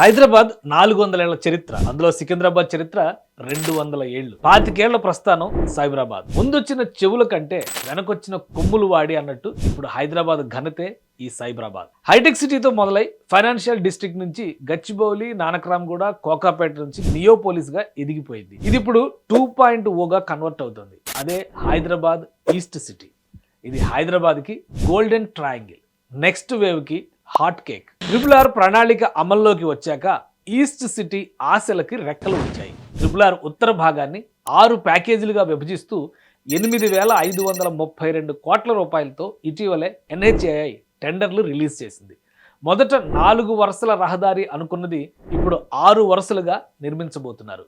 హైదరాబాద్ నాలుగు వందల ఏళ్ళ చరిత్ర అందులో సికింద్రాబాద్ చరిత్ర రెండు వందల ఏళ్ళు. పాతికేళ్ళ ప్రస్థానం సైబరాబాద్. ముందొచ్చిన చెవుల కంటే వెనకొచ్చిన కొమ్ములు వాడి అన్నట్టు ఇప్పుడు హైదరాబాద్ ఘనతే ఈ సైబరాబాద్. హైటెక్ సిటీతో మొదలై ఫైనాన్షియల్ డిస్ట్రిక్ట్ నుంచి గచ్చిబౌలి నానక్రామ్గూడ కోకాపేట నుంచి నియోపోలిస్గా ఎదిగిపోయింది. ఇది ఇప్పుడు టూ పాయింట్ ఓగా కన్వర్ట్ అవుతుంది. అదే హైదరాబాద్ ఈస్ట్ సిటీ. ఇది హైదరాబాద్కి గోల్డెన్ ట్రయాంగిల్. నెక్స్ట్ వేవ్కి హాట్ కేక్. ట్రిపుల్ ఆర్ ప్రణాళిక అమల్లోకి వచ్చాక ఈస్ట్ సిటీ ఆశలకి రెక్కలు వచ్చాయి. ట్రిపుల్ ఆర్ ఉత్తర భాగాన్ని ఆరు ప్యాకేజీలుగా విభజిస్తూ ఎనిమిది వేల ఐదు వందల ముప్పై రెండు కోట్ల రూపాయలతో ఇటీవలే ఎన్హెచ్ఏఐ టెండర్లు రిలీజ్ చేసింది. మొదట నాలుగు వరుసల రహదారి అనుకున్నది ఇప్పుడు ఆరు వరుసలుగా నిర్మించబోతున్నారు.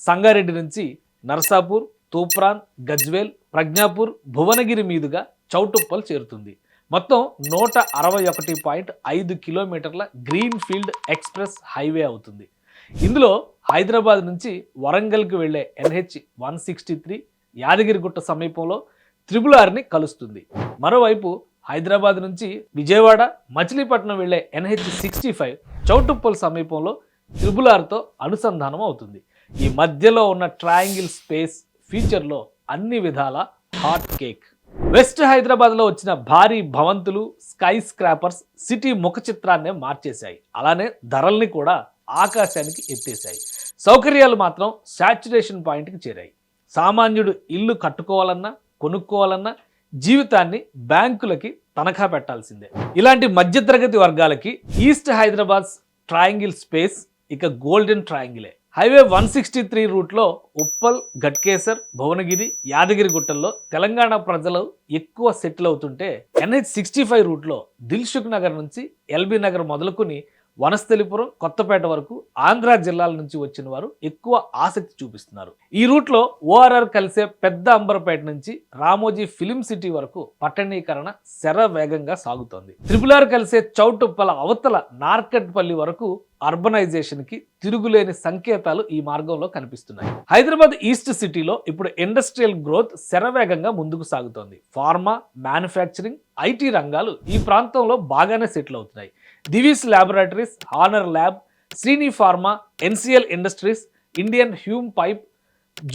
సంగారెడ్డి నుంచి నర్సాపూర్ తూప్రాన్ గజ్వేల్ ప్రజ్ఞాపూర్ భువనగిరి మీదుగా చౌటుప్పల్ చేరుతుంది. మొత్తం నూట అరవై ఒకటి పాయింట్ ఐదు కిలోమీటర్ల గ్రీన్ ఫీల్డ్ ఎక్స్ప్రెస్ హైవే అవుతుంది. ఇందులో హైదరాబాద్ నుంచి వరంగల్కి వెళ్ళే NH one sixty three Yadagirigutta సమీపంలో త్రిబుల్ ఆర్ని కలుస్తుంది. మరోవైపు హైదరాబాద్ నుంచి విజయవాడ మచిలీపట్నం వెళ్ళే ఎన్హెచ్ సిక్స్టీ ఫైవ్ చౌటుప్పల్ సమీపంలో త్రిబుల్ ఆర్తో అనుసంధానం అవుతుంది. ఈ మధ్యలో ఉన్న ట్రయాంగిల్ స్పేస్ ఫీచర్లో అన్ని విధాల హాట్ కేక్. వెస్ట్ హైదరాబాద్లో వచ్చిన భారీ భవంతులు స్కై స్క్రాపర్స్ సిటీ ముఖ చిత్రాన్నే మార్చేశాయి. అలానే ధరల్ని కూడా ఆకాశానికి ఎత్తేశాయి. సౌకర్యాలు మాత్రం శాచురేషన్ పాయింట్కి చేరాయి. సామాన్యుడు ఇల్లు కట్టుకోవాలన్నా కొనుక్కోవాలన్నా జీవితాన్ని బ్యాంకులకి తనఖా పెట్టాల్సిందే. ఇలాంటి మధ్యతరగతి వర్గాలకి ఈస్ట్ హైదరాబాద్ ట్రయాంగిల్ స్పేస్ ఇక గోల్డెన్ ట్రయాంగిలే. హైవే వన్ సిక్స్టీ త్రీ రూట్లో ఉప్పల్ గట్కేసర్ భువనగిరి యాదగిరి గుట్టల్లో తెలంగాణ ప్రజలు ఎక్కువ సెటిల్ అవుతుంటే ఎన్హెచ్ సిక్స్టీ ఫైవ్ రూట్లో దిల్సుఖ్ నగర్ నుంచి ఎల్బీ నగర్ మొదలుకొని వనస్థలిపురం కొత్తపేట వరకు ఆంధ్ర జిల్లాల నుంచి వచ్చిన వారు ఎక్కువ ఆసక్తి చూపిస్తున్నారు. ఈ రూట్లో ఓఆర్ఆర్ కలిసే పెద్ద అంబర్పేట నుంచి రామోజీ ఫిలిం సిటీ వరకు పట్టణీకరణ శర వేగంగా సాగుతోంది. త్రిపుల్ ఆర్ కలిసే చౌటుప్పల అవతల నార్కట్పల్లి వరకు అర్బనైజేషన్కి తిరుగులేని సంకేతాలు ఈ మార్గంలో కనిపిస్తున్నాయి. హైదరాబాద్ ఈస్ట్ సిటీలో ఇప్పుడు ఇండస్ట్రియల్ గ్రోత్ శరవేగంగా ముందుకు సాగుతోంది. ఫార్మా మ్యానుఫ్యాక్చరింగ్ ఐటీ రంగాలు ఈ ప్రాంతంలో బాగానే సెటిల్ అవుతున్నాయి. Divi's laboratories honour lab Srini pharma NCL industries Indian Hume pipe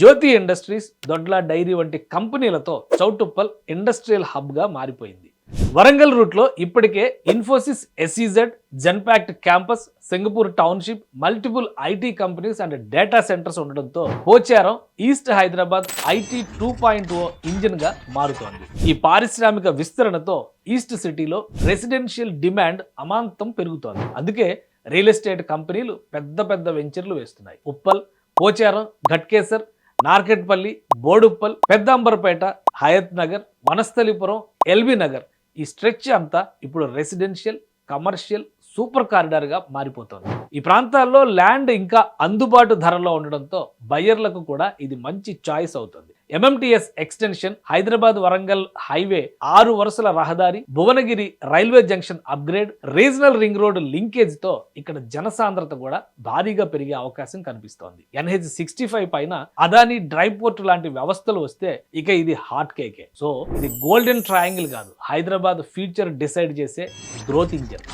Jyothi industries Dodla dairy వంటి కంపెనీలతో చౌటుప్పల్ ఇండస్ట్రియల్ హబ్గా మారిపోయింది. వరంగల్ రూట్లో ఇప్పటికే Infosys SEZ Genpact campus Singapore township multiple IT companies and data centres ఉండడంతో Pocharam east Hyderabad IT two point o ఇంజిన్గా మారుతోంది. ఈ పారిశ్రామిక విస్తరణతో ఈస్ట్ సిటీలో రెసిడెన్షియల్ డిమాండ్ అమాంతం పెరుగుతోంది. అందుకే రియల్ ఎస్టేట్ కంపెనీలు పెద్ద పెద్ద వెంచర్లు వేస్తున్నాయి. ఉప్పల్ పోచారం ఘట్కేసర్ నార్కెట్పల్లి బోడుప్పల్ పెద్దాంబర్పేట హయత్ నగర్ వనస్థలిపురం ఎల్బీ నగర్ ఈ స్ట్రెచ్ అంతా ఇప్పుడు రెసిడెన్షియల్ కమర్షియల్ సూపర్ కారిడార్గా మారిపోతోంది. ఈ ప్రాంతాల్లో ల్యాండ్ ఇంకా అందుబాటు ధరలో ఉండడంతో బయ్యర్లకు కూడా ఇది మంచి చాయిస్ అవుతుంది. MMTS extension Hyderabad Warangal highway ఆరు వరుసల రహదారి Bhuvanagiri railway junction upgrade regional ring road లింకేజ్తో ఇక్కడ జనసాంద్రత కూడా భారీగా పెరిగే అవకాశం కనిపిస్తోంది. ఎన్హెచ్ సిక్స్టీ ఫైవ్ పైన అదాని డ్రై పోర్ట్ లాంటి వ్యవస్థలు వస్తే ఇక ఇది హాట్ కేకే. సో ఇది గోల్డెన్ ట్రయాంగిల్ కాదు. హైదరాబాద్ ఫ్యూచర్ డిసైడ్ చేసే గ్రోత్ ఇంజన్.